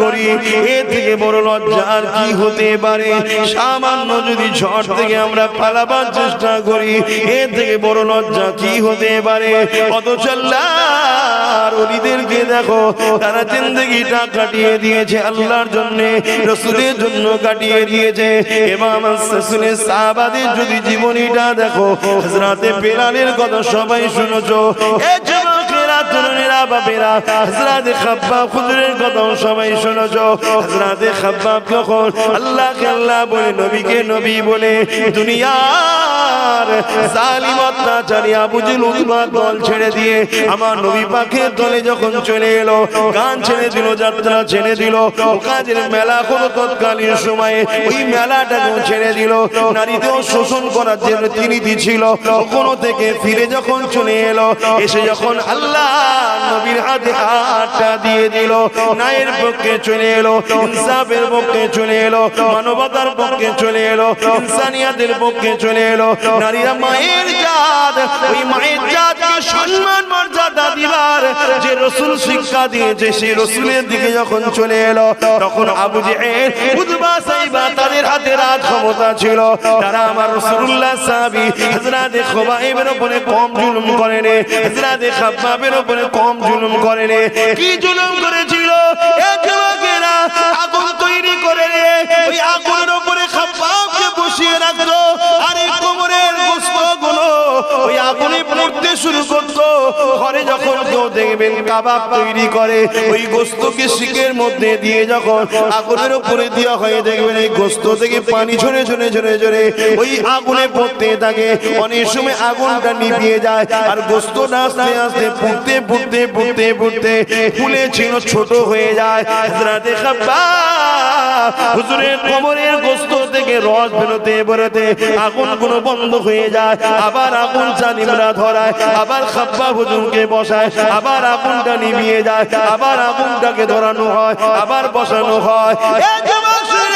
করি। এ থেকে বড় লজ্জা আর কি হতে পারে? সামান্য যদি ঝড় থেকে আমরা পালাবার চেষ্টা করি, এ থেকে বড় লজ্জা কি হতে পারে? আল্লাহর ওলিদেরকে দেখো, তারা জিন্দগিটা কাটিয়ে দিয়েছে, আল্লাহর জন্য, রসুলের জন্য কাটিয়ে দিয়েছে। ইমাম রাসূলের সাহাবাদের যদি জীবনীটা দেখো, হযরতে বেলালের কথা সবাই শুনেছো। এ আল্লাহ বলে নবীকে নবী বলে দুনিয়ার জালিম অত্যাচারী আবু জিল উতবা দল ছেড়ে দিয়ে আমার নবী পাকের দলে যখন চলে এলো গান ছেড়ে দিল যাত্রা ছেড়ে দিল কাজের মেলা কোনো তৎকালীন সময়ে ওই মেলাটাকেও ছেড়ে দিল। নারীদেরও শোষণ করার ছিল কোনো থেকে ফিরে যখন চলে এলো এসে যখন আল্লাহ নবীর হাতে হাতটা দিয়ে দিল নায়ের পক্ষে চলে এলো ইনসাফের পক্ষে চলে এলো মানবতার পক্ষে চলে এলো ইনসানিয়াতের পক্ষে চলে এলো নারীরা মায়ের জাত, ওই মায়ের জাতকে সম্মান, মর্যাদা দিবার যে রসুল শিক্ষা দিয়েছে, সেই রসুলের দিকে যখন চলে এলো, তখন আবু জেহেল সাইবা তাদের হাতে রাজ ক্ষমতা ছিল। তারা আমার রসুল্লাহ সাহাবী উপরে কম জুলুম করেনি উপরে কম জুলুম করেনি। কি জুলুম করেছিল? এ যুবকেরা আগুন তৈরি করে ওই পড়তে শুরু করতো। ঘরে যখন কেউ দেখবেন কাবাব তৈরি করে, ওই গোস্তকে শিকের মধ্যে দিয়ে যখন আগুনের উপরে দেওয়া হয়, দেখবেন এই গোস্ত থেকে পানি ঝরে ঝরে ঝরে ঝরে ওই আগুনে পড়তে থাকে। অনেক সময় আগুনটা নিভিয়ে যায় আর গোস্তটা আস্তে আস্তে পুড়তে পুড়তে পুড়তে পুড়তে ফুলে ছিল ছোট হয়ে যায়। খাব্বাব হুজুরের কোমরের গোস্ত থেকে রস বেরোতে বেরোতে আগুনগুলো বন্ধ হয়ে যায়। আবার আগুন জালিমরা ধরায়, আবার খাব্বা হুজুরকে বসায়, আবার আগুনটা নিভিয়ে যায়, আবার আগুনটাকে ধরানো হয়, আবার বসানো হয়।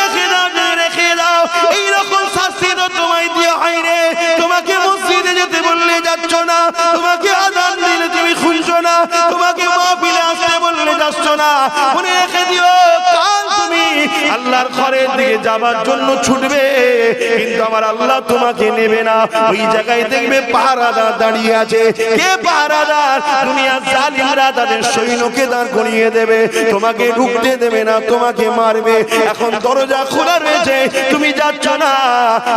রেখে দাও রেখে দাও, এইরকম শাস্তি তো তোমায় দিয়ে হয় রে তোমাকে মসজিদে যেতে বললে যাচ্ছ না আল্লাহর ঘরের দিকে যাবার জন্য ছুটবে, কিন্তু আমার আল্লাহ তোমাকে নেবে না। ওই জায়গায় দেখবে পাহারাদার দাঁড়িয়ে আছে। কে পাহারাদার? দুনিয়া জালিমরা তাদের সৈন্যকে দাঁড় করিয়ে দেবে। তোমাকে ঢুকতে দেবে না, তোমাকে মারবে। এখন দরজা খোলা রয়েছে, তুমি যাচ্ছ না।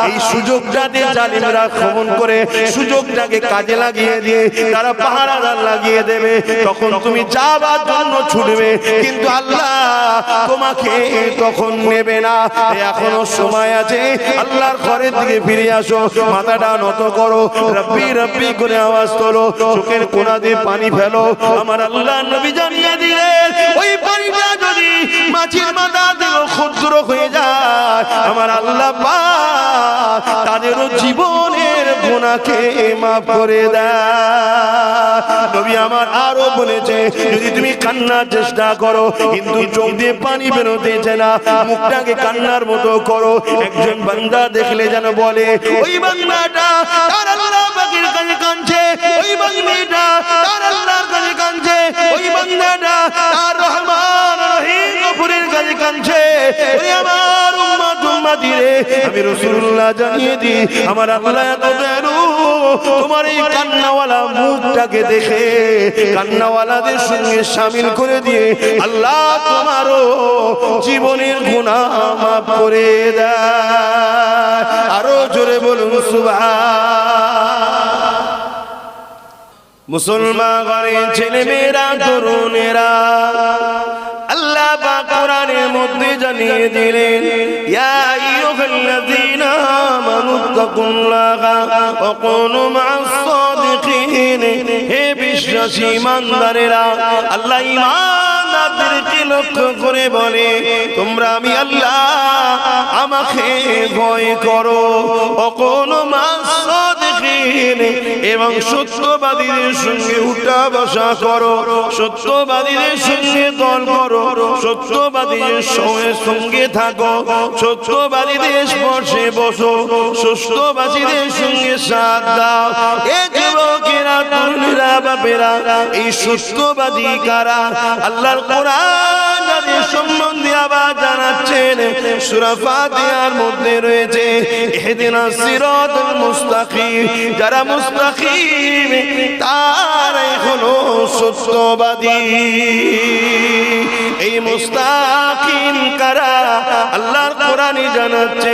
এই সুযোগটাতে জালিমরা খমন করে, সুযোগটাকে কাজে লাগিয়ে দিয়ে তারা পাহারাদার লাগিয়ে দেবে। তখন তুমি যাবার জন্য ছুটবে, কিন্তু আল্লাহ তোমাকে তখন নেবে না। এখনও সময় আছে। আল্লাহর ঘরের দিকে ফিরে আসো। মাথাটা নত করো। রব্বি রব্বি করে আওয়াজ তোলো। চোখের কোনা দিয়ে পানি ফেলো। আমার আল্লাহ নবী জানিয়ে দিলেন, ওই পানিটা যদি মাছির মাথা থেকে ক্ষুদ্র হয়ে যায়, আমার আল্লাহ পাক তাদেরও জীবনের গুণাকে মাফ করে দেয়। নবী আমার আরও বলেছে, যদি তুমি কান্নার চেষ্টা করো, কিন্তু চোখ দিয়ে পানি বেরোতেছে না মুখটাকে কান্নার মতো করো। একজন বান্দা দেখলে যেন বলে, ওই বান্দাটা তার আল্লাহ পাকের কাছে কাঁদছে, ওই বান্দাটা তার আল্লাহর কাছে কাঁদছে, ওই বান্দাটা তার রহমান রহিম গফুরের কাছে কাঁদছে। ওই আমার উম্মত আমি জানিয়ে দিই, আমার আল্লাহ এত তোমার এই কান্নাওয়ালা মুখটাকে দেখে, কান্নাওয়ালাদের সঙ্গে করে দিয়ে আল্লাহ তোমারও জীবনের গুনাহ মাফ করে দেয়। আরও জোরে বলুন, সুবহান। মুসলমান ঘরে ছেলে মেয়েরা তরুণেরা কোরআনের মধ্যে জানিয়ে দিলেন, ইয়া আইয়ুহাল্লাযীনা আমানু তাকুল্লাহা ওয়া কুনু হে বিশ্বাসী আল্লাহ ইমানদারদেরকে লক্ষ্য করে বলে, তোমরা আমি আল্লাহ, আমাকে ভয় করো। ও কোন সাদিকিন এবং সত্যবাদীদের সঙ্গে উঠা বসা করো। সত্যবাদীদের সঙ্গে দল করো। সত্যবাদীদের সঙ্গে সঙ্গে থাকো। সত্যবাদীদের স্পর্শে বসো। সত্যবাদীদের সঙ্গে সাথ দাও। এ বাপেরা, এই সত্যবাদী কারা? আল্লাহর কোরআন যাদের সম্বন্ধে আবার জানাচ্ছেন। মধ্যে রয়েছে যারা সত্যবাদী। এই মুস্তাকিম কারা? আল্লাহর কোরআনে জানাচ্ছে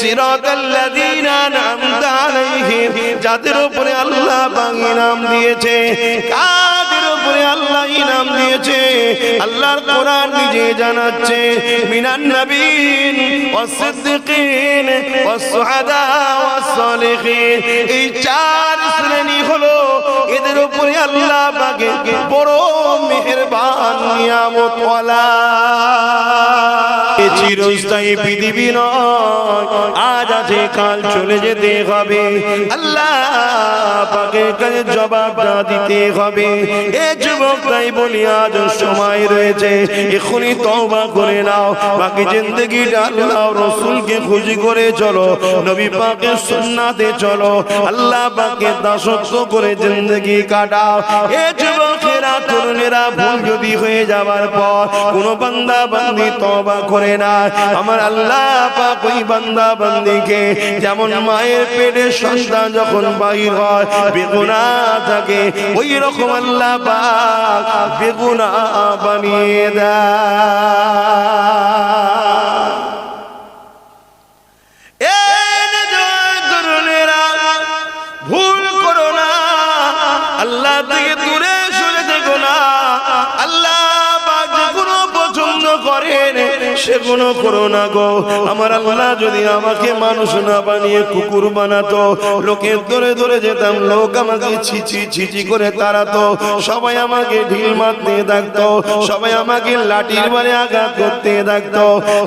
সিরাতাল্লাযীনা আনআমতা আলাইহিম। যাদের উপরে আল্লাহ পাক ইনাম দিয়েছে। কাদের উপরে আল্লাহ ইনাম দিয়েছে। আল্লাহর কোরআন নিজে জানাচ্ছে। মিনান নবীন ওয়াসিদ্দিকিন ওয়াসহাদা ওয়াস-সালিহিন এই চার শ্রেণি হলো এদের উপরে আল্লাহ পাকে বড় মেহেরবান নিয়ামত ওয়ালা চিরস্থায়ী পৃথিবী নয়, আজ আছে, কাল চলে যেতে হবে। আল্লাহ পাকের কাছে জবাবটা দিতে হবে। এ যুবক তাই বলি, আজ সময় রয়েছে, এখনই তওবা করে নাও। বাকি জিন্দগিটা আল্লাহ রসুলকে খুশি করে চলো, নবী পাকের সুন্নাতে চলো। আল্লাহ পাকে দাসত্ব করে জিন্দগি কাটাও। এ যুবকেরা তরুণেরা ভুল যদি হয়ে যাবার পর কোন বান্দা বান্দি তওবা করে না। আমার আল্লাহ পাক ওই বান্দা বান্দিকে যেমন মায়ের পেটে সন্তান যখন বাহির হয়, বেগুনা থাকে ওই রকম আল্লাহ পাক বেগুনা বানিয়ে দেয়। করেন সেগুলো করো না গো। আমার আল্লাহ যদি আমাকে মানুষ না বানিয়ে কুকুর বানাতো, লোকের ধরে ধরে যেতাম, লোক আমাকে ছিচি ছিচি করে তাড়াতো, সবাই আমাকে ঢিল মারতে থাকতো সবাই আমাকে লাঠির বারে আঘাত করতে থাকতো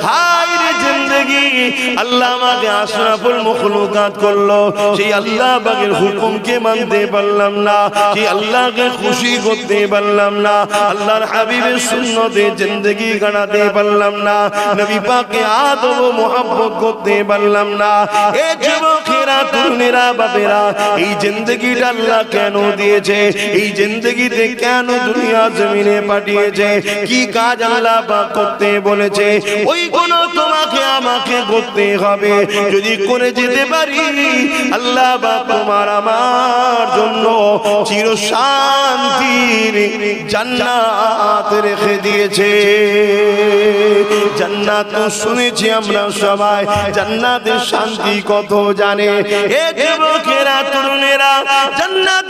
হাই রে জিন্দগি, আল্লাহ আমাকে আশরাফুল মখলুকাত করল। সেই আল্লাহ বাগের হুকুমকে মানতে পারলাম না, সেই আল্লাহকে খুশি করতে পারলাম না, আল্লাহর হাবিবের সুন্নতে জিন্দগি কাটাতে পারলাম না। নবী পাকে আদব ও মোহাব্বত করতে পারলাম না। এ যুবকেরা, তরুণেরা, বাপেরা, এই জিন্দগিটা আল্লাহ কেন দিয়েছে? এই জিন্দগিতে কেন দুনিয়া জমিনে পাঠিয়েছে? কি কাজ আল্লাহ পাক করতে বলেছে? ওই কোন তোমাকে, আমাকে করতে হবে। যদি করে যেতে পারি, আল্লাহ বা তোমার আমার জন্য চির শান্তির জান্নাত রেখে দিয়েছে। জান্নাত তো শুনেছি আমরা সবাই। জান্নাতের শান্তি কত জানে? এ যুবকেরা তরুণেরা জান্নাতি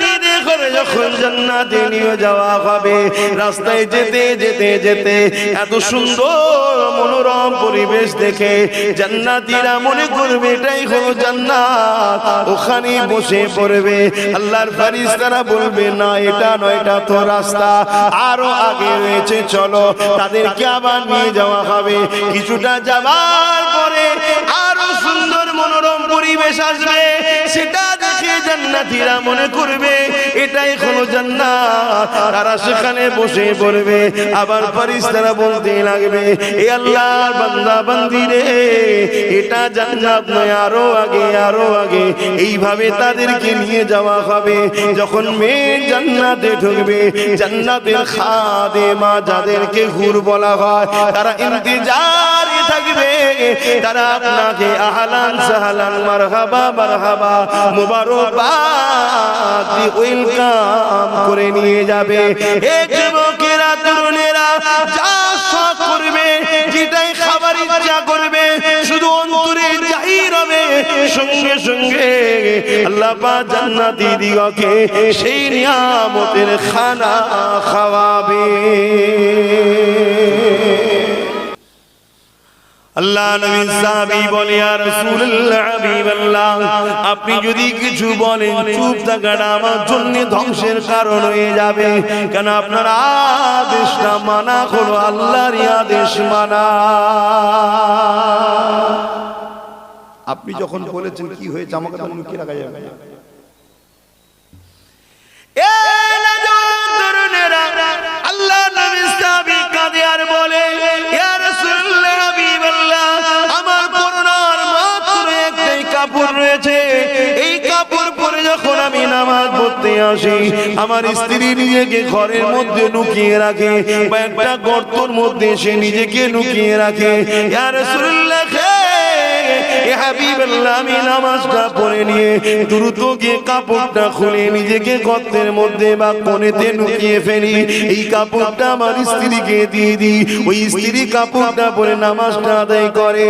করে যখন জান্নাতে নিয়ে যাওয়া হবে, রাস্তায় যেতে যেতে যেতে এত সুন্দর মনোরম পরিবেশ দেখে জান্নাতীরা মনে করবে এটাই হলো জান্নাত। ওখানে বসে পড়বে। আল্লাহর ফারিস্তারা বলবে, না, এটা নয়, এটা তো রাস্তা। আরও আগে রয়েছে, চলো। তাদেরকে আবার নিয়ে যাওয়া হবে। কিছুটা যাবার পরে আরও সুন্দর মনোরম পরিবেশ আসবে। সেটা জান্নাতীরা মনে করবে, এটাই হলো জান্নাত। তারা সেখানে বসে পড়বে আবার ফারিস্তারা বলতে লাগবে, এ আল্লাহর বান্দা, বান্দি রে, এটা জান্নাত নয়, আরও আগে আরও আগে। এইভাবে তাদেরকে নিয়ে যাওয়া হবে। যখন মেয়ে জান্নাতে ঢুকবে, জান্নাতের খাদে মা যাদেরকে হুর বলা হয়, তারা ইন্তজারে থাকবে। তারা আপনাকে আহলান সাহলান, মারহাবা মারহাবা, মুবারকবাদ ওয়েলকাম করে নিয়ে যাবে। এ যুবকেরা, তরুণেরা, যা শখ করবে, যেটাই খাবার ইচ্ছা করবে, শুধু অন্তরে জাহির হবে। সঙ্গে সঙ্গে আল্লাহ পাক জান্নাতি দিগকে সেই নিয়ামতের খানা খাওয়াবে। আল্লাহ নবী সাহাবী বলে ইয়া রাসূলুল্লাহ হাবিবাল্লাহ আপনি যদি কিছু বলেন চুপ থাকাটা আমার জন্য ধ্বংসের কারণ হয়ে যাবে। কেন আপনার আদেশটা মানা হলো আল্লাহর আদেশ মানা। আপনি যখন বলেছেন কি হয়েছে আমাকে তখন লুকিয়ে রাখা যাবে? আল্লাহ নবী সাহাবী কাঁদে আর বলে, আসি। আমার স্ত্রী নিজেকে ঘরের মধ্যে লুকিয়ে রাখে। বা একটা গর্তর মধ্যে সে নিজেকে লুকিয়ে রাখে। আমি নামাজটা পড়ে নিয়ে এই কাপড়টা আমার স্ত্রীকে দিয়ে দিই। ওই স্ত্রী কাপড়টা পরে নামাজটা আদায় করে।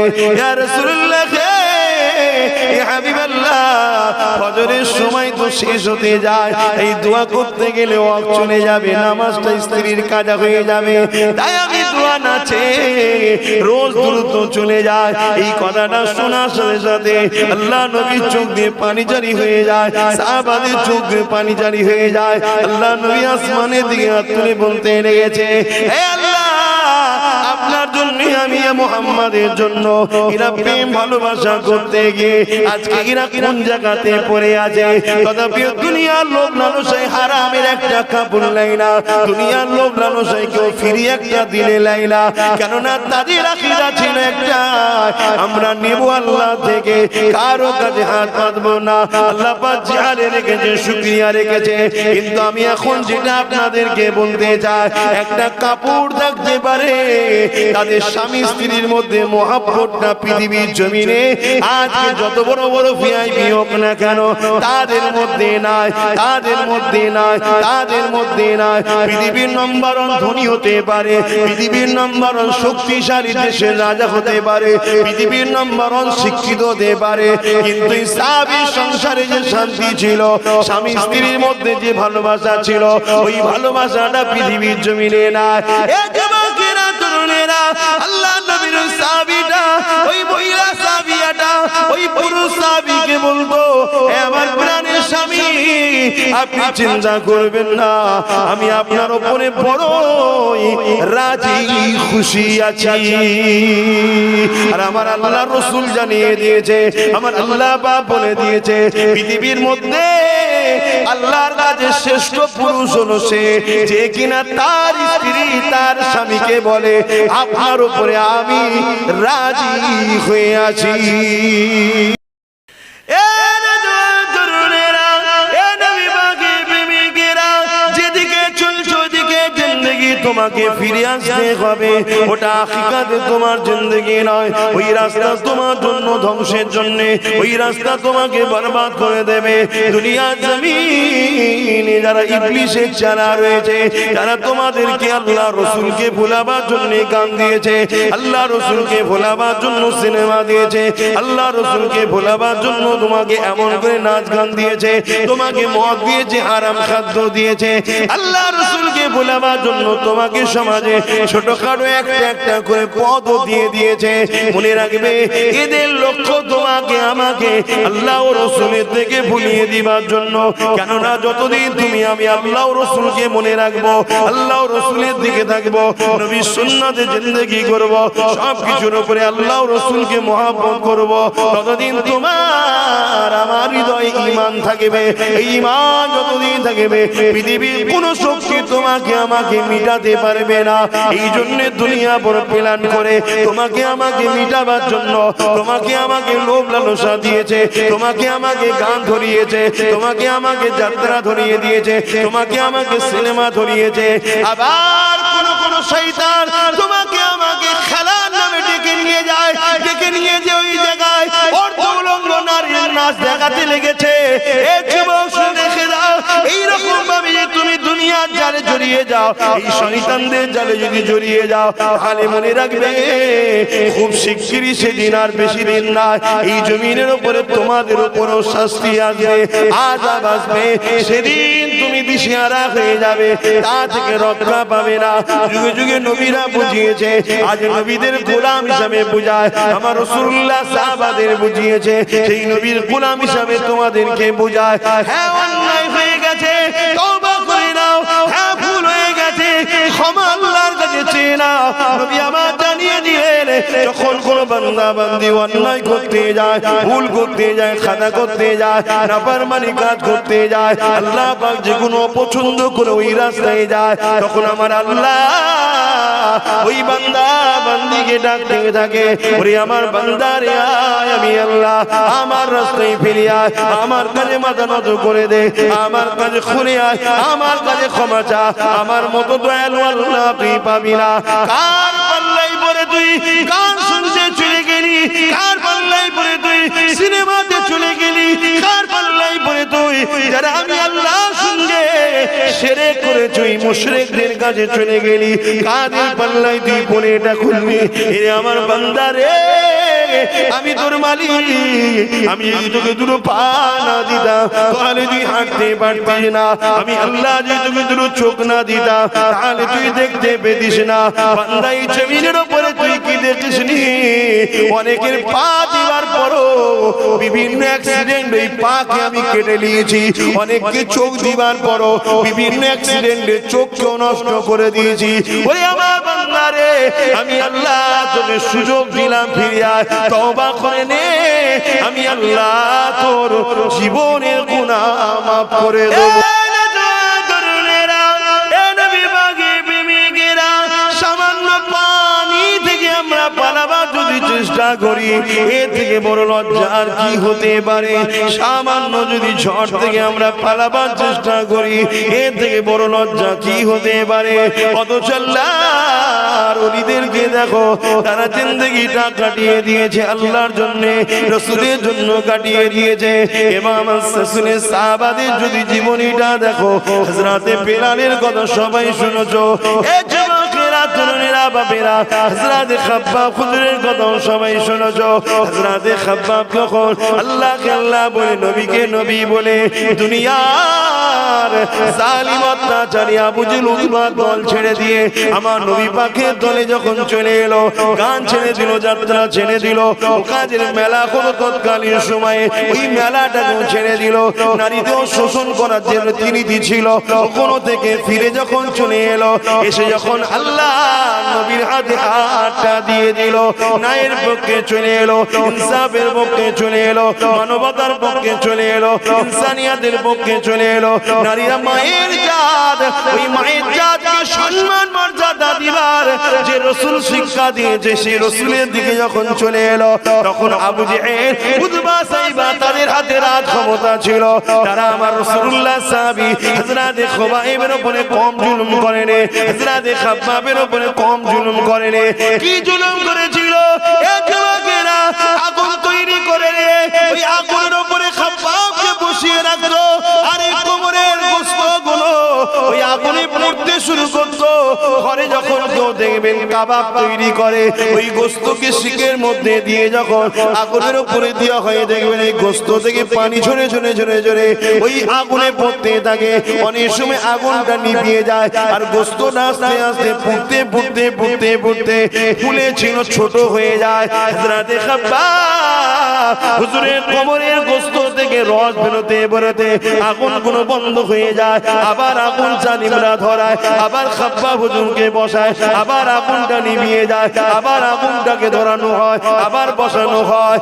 রোজ যায়। এই কথাটা আল্লাহ নবীর চোখ দিয়ে পানি জারি হয়ে যায় চোখ দিয়ে পানি জারি হয়ে যায়। আল্লাহ নবী আসমানের দিকে হাত তুলে বলতে হে জন্য আমি মোহাম্মদের জন্য এরা প্রেম ভালোবাসা করতে গিয়ে আজকে এরা কোন জায়গাতে পড়ে আছে? তথাপি দুনিয়ার লোক লালসাই হারামের একটা কাপড় লাই না। দুনিয়ার লোক লালসাই কেউ ফিরি একটা দিলে লাই না। কেননা তাদের আকিদা ছিল একটা আমরা নেব আল্লাহ থেকে, কারও কাছে হাত পাতবো না। আল্লাহ পাক জিহারে রেখেছে, শুকরিয়া রেখেছে। কিন্তু আমি এখন যেটা আপনাদেরকে বলতে চাই, একটা কাপড় থাকতে পারে তাদের স্বামী স্ত্রীর মধ্যে মহাব্বতটা পৃথিবীর জমিনে? আজকে যত বড় বড় ভিআইপি হোক না কেন, তাদের মধ্যে নাই, তাদের মধ্যে নাই, তাদের মধ্যে নাই। পৃথিবীর নম্বর ধনী হতে পারে, পৃথিবীর নম্বর শক্তিশালী দেশের রাজা হতে পারে, পৃথিবীর নম্বর শিক্ষিত হতে পারে। কিন্তু ইসলামী সংসারে যে শান্তি ছিল, স্বামী স্ত্রীর মধ্যে যে ভালোবাসা ছিল, ওই ভালোবাসাটা পৃথিবীর জমিনে নাই। এ আল্লাহ নবীর সাহাবীটা, ওই মহিলা সাহাবিয়াটা, ওই পুরুষ সাহাবীকে বলতো আমার প্রাণের স্বামী, আপনি চিন্তা করবেন না, আমি আপনার উপরে বড়ই রাজি, খুশি আছি। আর আমার আল্লাহ রসুল জানিয়ে দিয়েছে, আমার আল্লাহ বা বলে দিয়েছে, পৃথিবীর মধ্যে আল্লাহর কাছে শ্রেষ্ঠ পুরুষ হলো সে, যে কিনা তার স্ত্রী তার স্বামীকে বলে, আপনার উপরে আমি রাজি হয়ে আছি। তোমাকে ফিরে আসতে হবে। ওটা হাকিকাতে তোমার জিন্দেগি নয়। ওই রাস্তা তোমার জন্য ধ্বংসের জন্য। ওই রাস্তা তোমাকে বরবাদ করে দেবে। দুনিয়া জমিনে যারা ইবলিশের চারা রয়েছে যারা তোমাদেরকে আল্লাহ রসুলকে ভোলাবার জন্য গান দিয়েছে। আল্লাহ রসুলকে ভোলাবার জন্য সিনেমা দিয়েছে। আল্লাহ রসুলকে ভোলাবার জন্য তোমাকে এমন করে নাচ গান দিয়েছে। তোমাকে মদ দিয়েছে আরাম খাদ্য দিয়েছে। আল্লাহ রসুলকে ভোলাবার জন্য তোমাকে সমাজে ছোটখাটো একটা একটা করে পদ দিয়ে দিয়েছে। মনে রাখবে, এদের লক্ষ্য তোমাকে, আমাকে আল্লাহ রসুলের থেকে ভুলিয়ে দিবার জন্য। কেননা যতদিন তুমি আমি আল্লাহ রসুলকে মনে রাখব, আল্লাহ রসুলের দিকে থাকব, নবী সুন্নাতে জিন্দগি করব সব কিছুর উপরে আল্লাহ রসুলকে মহাব্বত করব, ততদিন তোমার আমার হৃদয়ে ঈমান থাকবে। এই ঈমান যতদিন থাকবে, পৃথিবীর কোন শক্তি তোমাকে, আমাকে মিটাতে পারবে না। এই জন্য দুনিয়া বড় প্ল্যান করে। তোমাকে আমাকে মিটাবার জন্য, তোমাকে আমাকে লোভ লালসা দিয়েছে, তোমাকে আমাকে গান ধরিয়েছে, তোমাকে আমাকে যাত্রা ধরিয়ে দিয়েছে, তোমাকে আমাকে সিনেমা ধরিয়েছে। আবার কোন কোন শয়তান তোমাকে আমাকে খেলার নামে ডেকে নিয়ে যায়, ডেকে নিয়ে যে ওই জায়গায় অর্ধ উলঙ্গ নারীর নাচ দেখাতে লেগেছে। এ যুবক দেখে দাও এইরকম ভাবে জালে জড়িয়ে যাও, এই শয়তানদের জালে যদি জড়িয়ে যাও, তাহলে মনে রাখবে, খুব শিগগিরই সেদিন আর বেশি দিন না এই জমিনের উপরে তোমাদের উপরও শাস্তি আসবে আজাব আসবে। সেদিন তুমি দিশেহারা হয়ে যাবে, তা থেকে রক্ষা পাবে না। যুগে যুগে নবীরা বুঝিয়েছে, আজ নবীদের গোলাম হিসাবে বুঝায়, আমার রসুল্লাহ সাহাবাদের বুঝিয়েছে, সেই নবীর গোলাম হিসাবে তোমাদেরকে বুঝায়। হ্যাঁ অন্যায় হয়ে গেছে, তওবা ক্ষমা আল্লাহর কাছে চেয়ে নাও। নবী আমার জানিয়ে দিলেন যখন কোন বান্দা বান্দি অন্যায় করতে যায়, ভুল করতে যায়, খাতা করতে যায়, নাফরমানি কাজ করতে যায়, আল্লাহ পাক যে কোনো অপছন্দ করে ওই রাস্তায় যায়, তখন আমার আল্লাহ ওই বান্দা বান্দিকে ডাকতে থাকে, ওরে আমার বান্দারে আয় আমি আল্লাহ, আমার রাস্তায় ফিরে আয়, আমার কাজে মাথা নত করে দে, আমার কাজে খুলে আয়, আমার কাজে ক্ষমা চা, আমার মতো দয়ালু আল্লাহ তুই পাবি না। তুই গান চলে গেলি, কার পাল্লাই পরে তুই? সিনেমাতে চলে গেলি, কার পাল্লাই পরে তুই? যারা আমি আল্লাহ সেরে করে তুই মুশরেকদের কাছে চলে গেলি, কাদের পাল্লাই তুই বলে এটা খুললি এ আমার বান্দারে আমি তোর মালিক, আমি তোকে দুটো পা না দিতাম। তাহলে তুই হাঁটতে পারতিস না। আমি আল্লাহ যদি তোকে দুটো চোখ না দিতাম, তাহলে তুই দেখতে পেতিস না। বান্দা এই জমিনের উপরে তুই কি দেখিস নি অনেকের পা দিবার বিভিন্ন অ্যাক্সিডেন্ট এই পাকে আমি কেটে নিয়েছি। অনেককে চোখ দিবার পরও বিভিন্ন অ্যাক্সিডেন্টে চোখকেও নষ্ট করে দিয়েছি। ওরে আমার বান্দারে আমি আল্লাহ তোকে সুযোগ দিলাম ফিরিয়া তওবা করে নে। আমি আল্লাহ তোর জীবনের গুনাহ মাফ করে দেবো। চেষ্টা করি। এ থেকে বড় লজ্জা আর কি হতে পারে? সামান্য যদি ঝড় থেকে আমরা পালাবার চেষ্টা করি, এ থেকে বড় লজ্জা কি হতে পারে? আল্লাহর অলিদেরকে দেখো, তারা জিন্দগিটা কাটিয়ে দিয়েছে, আল্লাহর জন্য, রসুলের জন্য কাটিয়ে দিয়েছে। এমাম রসুলের সাহাবাদের যদি জীবনীটা দেখো, হযরতে বেলালের কথা সবাই শুনেছো। এ তরুণেরা হযরত খাব্বাব খুদরের কথা সবাই শুনেছো। হযরতে খাব্বাব যখন আল্লাহ বলে, নবীকে নবী বলে উতবা দল ছেড়ে দিয়ে আমার নবী দলে যখন চলে এলো, গান ছেড়ে দিল, যাত্রা ছেড়ে দিল কাজের মেলা কোনো তৎকালীন সময়ে ওই ছেড়ে দিল শোষণ করার যে রীতিনীতি ছিল কোনো থেকে ফিরে যখন চলে এলো, এসে যখন আল্লাহ নবীর হাতে হাতটা দিয়ে দিল, নায়ের পক্ষে চলে এলো, ইনসাফের পক্ষে চলে এলো, মানবতার পক্ষে চলে এলো পক্ষে চলে এলো নারীরা মায়ের জাত, ওই মায়ের জাতকে সম্মান, মর্যাদা দিবার যে রসুল শিক্ষা দিয়েছে, সেই রসুলের দিকে যখন চলে এলো, তখন আবু জেহেল উতবা সাইবা তাদের হাতে রাত ক্ষমতা ছিল। তারা আমার রসুল্লাহ সাহাবী হযরতে খুবাইবের উপরে কম জুলুম করেনি, হযরতে খাব্বাবের উপরে কম জুলুম করেনি। কি জুলুম করেছিল? এ যুবকেরা আগুন তৈরি করে ওই আগুনের উপরে খাব্বাবকে বসিয়ে রাখতো। ওই আগুনে পড়তে শুরু করতো। ঘরে যখন কেউ দেখবেন কাবাব তৈরি করে, ওই গোস্তকে শিকের মধ্যে দিয়ে যখন আগুনের উপরে দেওয়া হয়ে দেখবেন এই গোস্ত থেকে পানি ঝরে ঝরে ঝরে ঝরে ওই আগুনে পড়তে থাকে। অনেক সময় আগুনটা নিভিয়ে যায় আর গোস্তটা আস্তে আস্তে পুড়তে পুড়তে পুড়তে পুড়তে ফুলে ছিল, ছোট হয়ে যায়। খাব্বা, হুজুরের কোমরের গোস্ত থেকে রস বেরোতে বেরোতে আগুনগুলো বন্ধ হয়ে যায়। আবার আগুন জালিমরা ধরায়, আবার খাব্বা হুজুরকে বসায়, আবার আগুনটা নিভিয়ে যায়, আবার আগুনটাকে ধরানো হয়, আবার বসানো হয়।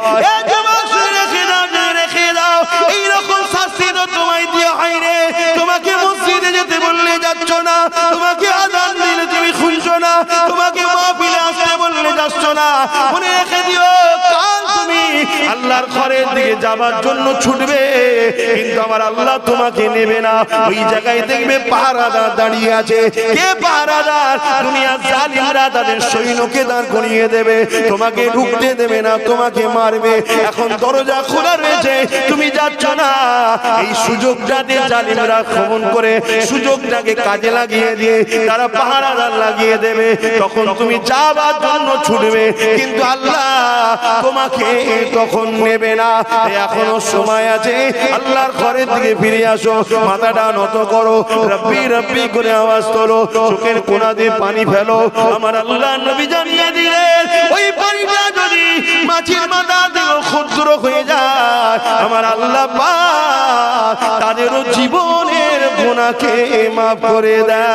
রেখে দাও এইরকম শাস্তি তো তোমায় দিয়ে হয় রে। তোমাকে মসজিদে যেতে বললে যাচ্ছ না, তোমাকে আদান দিলে তুমি শুনছো না, তোমাকে মাহফিলে আসতে বললে যাচ্ছ না। মনে রেখে আল্লাহর ঘরের দিকে যাবার জন্য ছুটবে, কিন্তু আমার আল্লাহ তোমাকে নেবে না। ওই জায়গায় দেখবে পাহারাদার দাঁড়িয়ে আছে। কে পাহারাদার? দুনিয়ার জালিমরা তাদের সৈন্যকে দাঁড় করিয়ে দেবে। তোমাকে ঢুকতে দেবে না, তোমাকে মারবে। এখন দরজা খোলা রয়েছে, তুমি যাচ্ছ না। এই সুযোগটাতে জালিমরা খমন করে, সুযোগটাকে কাজে লাগিয়ে দিয়ে তারা পাহারাদার লাগিয়ে দেবে। তখন তুমি যাবার জন্য ছুটবে, কিন্তু আল্লাহ তোমাকে তখন নেবে না। এখনও সময় আছে। আল্লাহর ঘরের দিকে ফিরে আসো। মাথাটা নত করো। রব্বি রব্বি করে আওয়াজ তোলো। চোখের কোনা দিয়ে পানি ফেলো। আমার আল্লাহ নবী জানিয়ে দিলেন, ওই পানিটা যদি মাছির মাথা দিল ক্ষুদ্র হয়ে যায়, আমার আল্লাহ তাদেরও জীবনের গুণা গুনাহকে মাফ করে দেয়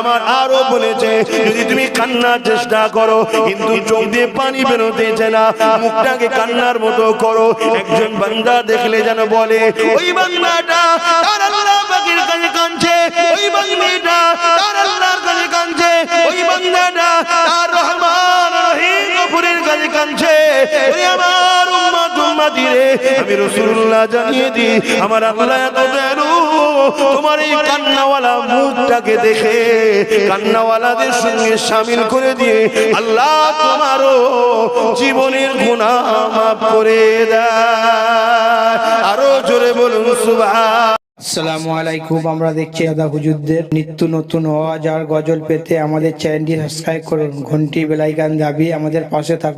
আমার আরও বলেছে, যদি তুমি কান্নার চেষ্টা করো, কিন্তু চোখ দিয়ে পানি বেরোতেছে না, মুখটাকে কান্নার মতো করো। একজন বান্দা দেখলে যেন বলে, ওই বান্দাটা তার রহমান রহিম কাছে কাঁদছে। আমার আমি রাসূলুল্লাহ জানিয়ে আমার তোমার এই কান্নাওয়ালা মুখটাকে দেখে কান্নাওয়ালাদের সঙ্গে শামিল করে দিয়ে আল্লাহ তোমারও জীবনের গুনাহ মাফ করে দেয়। আরও জোরে বলুন আসসালামু আলাইকুম, আমরা দেখছি আদা হুজুরদের নিত্য নতুন আওয়াজ আর গজল পেতে আমাদের চ্যানেলটি সাবস্ক্রাইব করুন। ঘন্টি বেলাইকান দাবি আমাদের পাশে থাকুন।